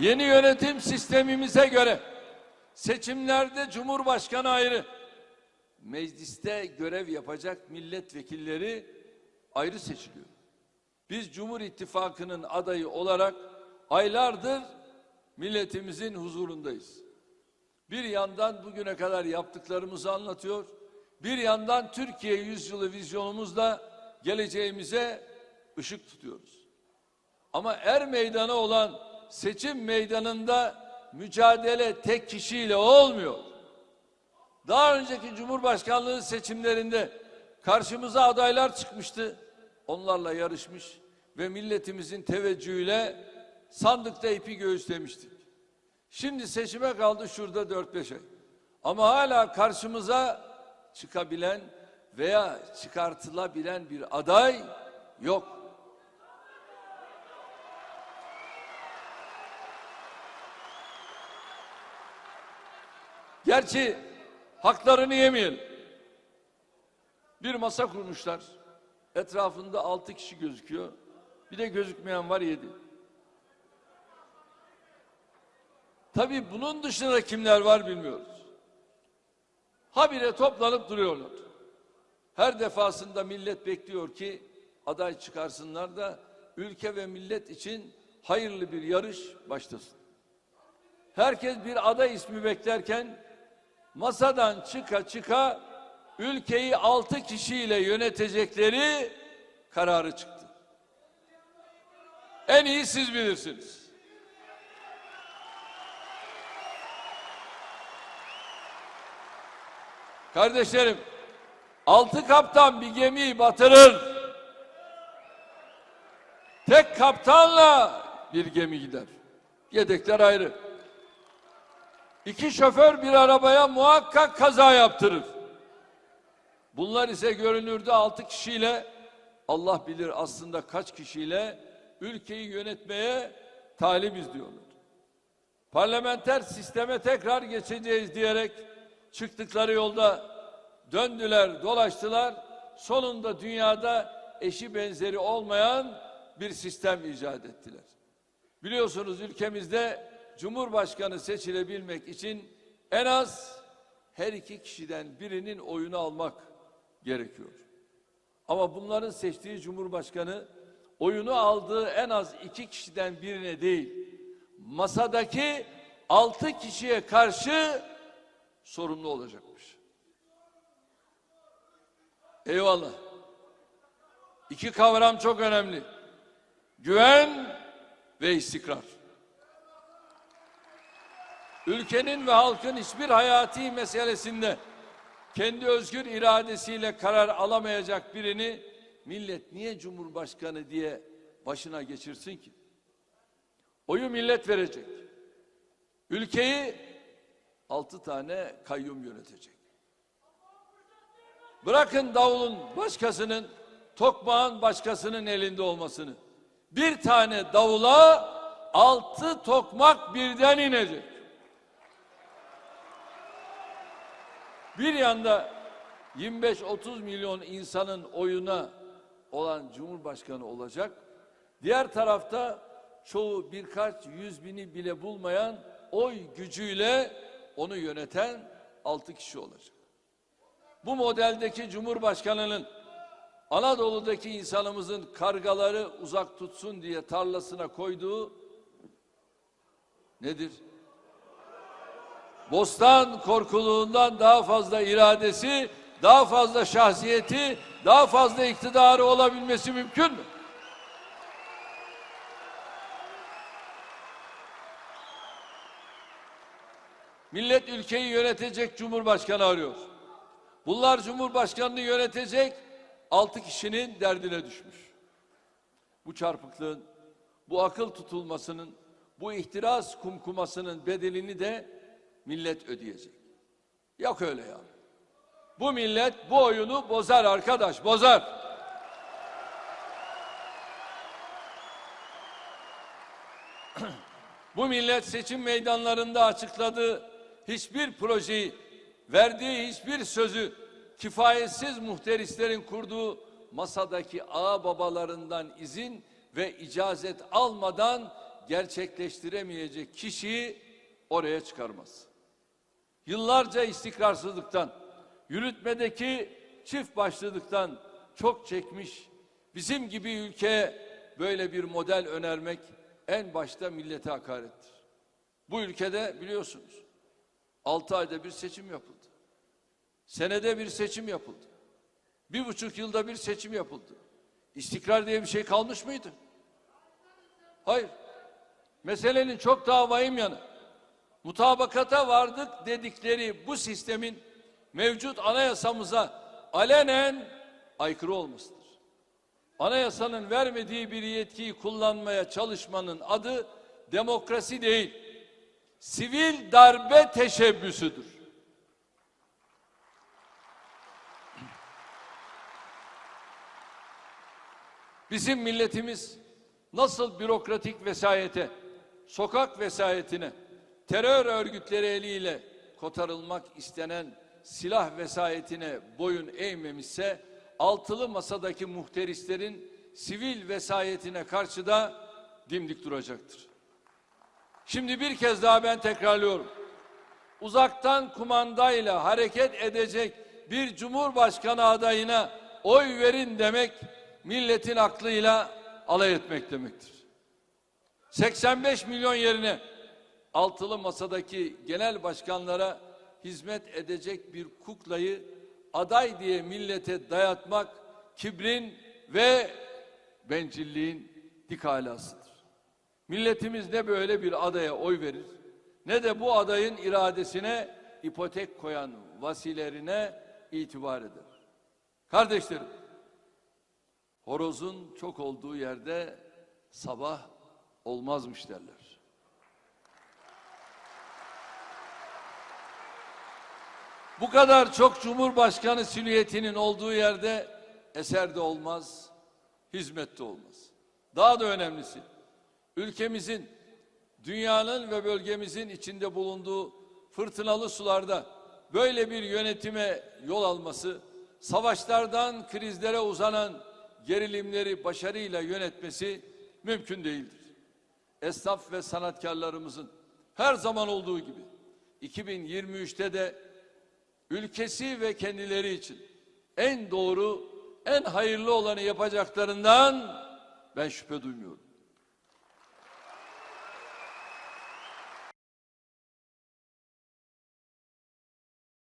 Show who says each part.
Speaker 1: Yeni yönetim sistemimize göre seçimlerde Cumhurbaşkanı ayrı, mecliste görev yapacak milletvekilleri ayrı seçiliyor. Biz Cumhur İttifakı'nın adayı olarak aylardır milletimizin huzurundayız. Bir yandan bugüne kadar yaptıklarımızı anlatıyor, bir yandan Türkiye yüzyılı vizyonumuzla geleceğimize ışık tutuyoruz. Ama er meydanı olan seçim meydanında mücadele tek kişiyle olmuyor. Daha önceki Cumhurbaşkanlığı seçimlerinde karşımıza adaylar çıkmıştı. Onlarla yarışmış ve milletimizin teveccühüyle sandıkta ipi göğüslemiştik. Şimdi seçime kaldı şurada 4-5 ay. Ama hala karşımıza çıkabilen veya çıkartılabilen bir aday yok. Gerçi haklarını yemeyelim. Bir masa kurmuşlar. Etrafında altı kişi gözüküyor. Bir de gözükmeyen var yedi. Tabii bunun dışında kimler var bilmiyoruz. Habire toplanıp duruyorlar. Her defasında millet bekliyor ki aday çıkarsınlar da ülke ve millet için hayırlı bir yarış başlasın. Herkes bir aday ismi beklerken masadan çıka çıka ülkeyi altı kişiyle yönetecekleri kararı çıktı. En iyi siz bilirsiniz. Kardeşlerim, altı kaptan bir gemiyi batırır. Tek kaptanla bir gemi gider. Yedekler ayrı. İki şoför bir arabaya muhakkak kaza yaptırır. Bunlar ise görünürde altı kişiyle Allah bilir aslında kaç kişiyle ülkeyi yönetmeye talibiz diyorlar. Parlamenter sisteme tekrar geçeceğiz diyerek çıktıkları yolda döndüler, dolaştılar. Sonunda dünyada eşi benzeri olmayan bir sistem icat ettiler. Biliyorsunuz ülkemizde Cumhurbaşkanı seçilebilmek için en az her iki kişiden birinin oyunu almak gerekiyor. Ama bunların seçtiği Cumhurbaşkanı oyunu aldığı en az iki kişiden birine değil, masadaki altı kişiye karşı sorumlu olacakmış. Eyvallah. İki kavram çok önemli. Güven ve istikrar. Ülkenin ve halkın hiçbir hayati meselesinde kendi özgür iradesiyle karar alamayacak birini millet niye cumhurbaşkanı diye başına geçirsin ki? Oyu millet verecek. Ülkeyi altı tane kayyum yönetecek. Bırakın davulun başkasının, tokmağın başkasının elinde olmasını. Bir tane davula altı tokmak birden inecek. Bir yanda 25-30 milyon insanın oyuna olan Cumhurbaşkanı olacak. Diğer tarafta çoğu birkaç yüz bini bile bulmayan oy gücüyle onu yöneten altı kişi olacak. Bu modeldeki Cumhurbaşkanı'nın Anadolu'daki insanımızın kargaları uzak tutsun diye tarlasına koyduğu nedir? Bostan korkuluğundan daha fazla iradesi, daha fazla şahsiyeti, daha fazla iktidarı olabilmesi mümkün mü? Millet ülkeyi yönetecek cumhurbaşkanı arıyor. Bunlar cumhurbaşkanını yönetecek altı kişinin derdine düşmüş. Bu çarpıklığın, bu akıl tutulmasının, bu ihtiras kumkumasının bedelini de millet ödeyecek. Yok öyle ya. Bu millet bu oyunu bozar arkadaş, bozar. bu millet seçim meydanlarında açıkladığı hiçbir projeyi, verdiği hiçbir sözü kifayetsiz muhterislerin kurduğu masadaki ağa babalarından izin ve icazet almadan gerçekleştiremeyecek kişiyi oraya çıkarmaz. Yıllarca istikrarsızlıktan, yürütmedeki çift başlılıktan çok çekmiş bizim gibi ülkeye böyle bir model önermek en başta millete hakarettir. Bu ülkede biliyorsunuz 6 ayda bir seçim yapıldı. Senede bir seçim yapıldı. Bir buçuk yılda bir seçim yapıldı. İstikrar diye bir şey kalmış mıydı? Hayır. Meselenin çok daha vahim yanı. Mutabakata vardık dedikleri bu sistemin mevcut anayasamıza alenen aykırı olmasıdır. Anayasanın vermediği bir yetkiyi kullanmaya çalışmanın adı demokrasi değil, sivil darbe teşebbüsüdür. Bizim milletimiz nasıl bürokratik vesayete, sokak vesayetine, terör örgütleri eliyle kotarılmak istenen silah vesayetine boyun eğmemişse, altılı masadaki muhterislerin sivil vesayetine karşı da dimdik duracaktır. Şimdi bir kez daha ben tekrarlıyorum. Uzaktan kumandayla hareket edecek bir cumhurbaşkanı adayına oy verin demek milletin aklıyla alay etmek demektir. 85 milyon yerine altılı masadaki genel başkanlara hizmet edecek bir kuklayı aday diye millete dayatmak kibrin ve bencilliğin dik alasıdır. Milletimiz ne böyle bir adaya oy verir ne de bu adayın iradesine ipotek koyan vasilerine itibar eder. Kardeşlerim, horozun çok olduğu yerde sabah olmazmış derler. Bu kadar çok Cumhurbaşkanı silüetinin olduğu yerde eser de olmaz, hizmet de olmaz. Daha da önemlisi, ülkemizin, dünyanın ve bölgemizin içinde bulunduğu fırtınalı sularda böyle bir yönetime yol alması, savaşlardan krizlere uzanan gerilimleri başarıyla yönetmesi mümkün değildir. Esnaf ve sanatkarlarımızın her zaman olduğu gibi 2023'te de ülkesi ve kendileri için en doğru, en hayırlı olanı yapacaklarından ben şüphe duymuyorum.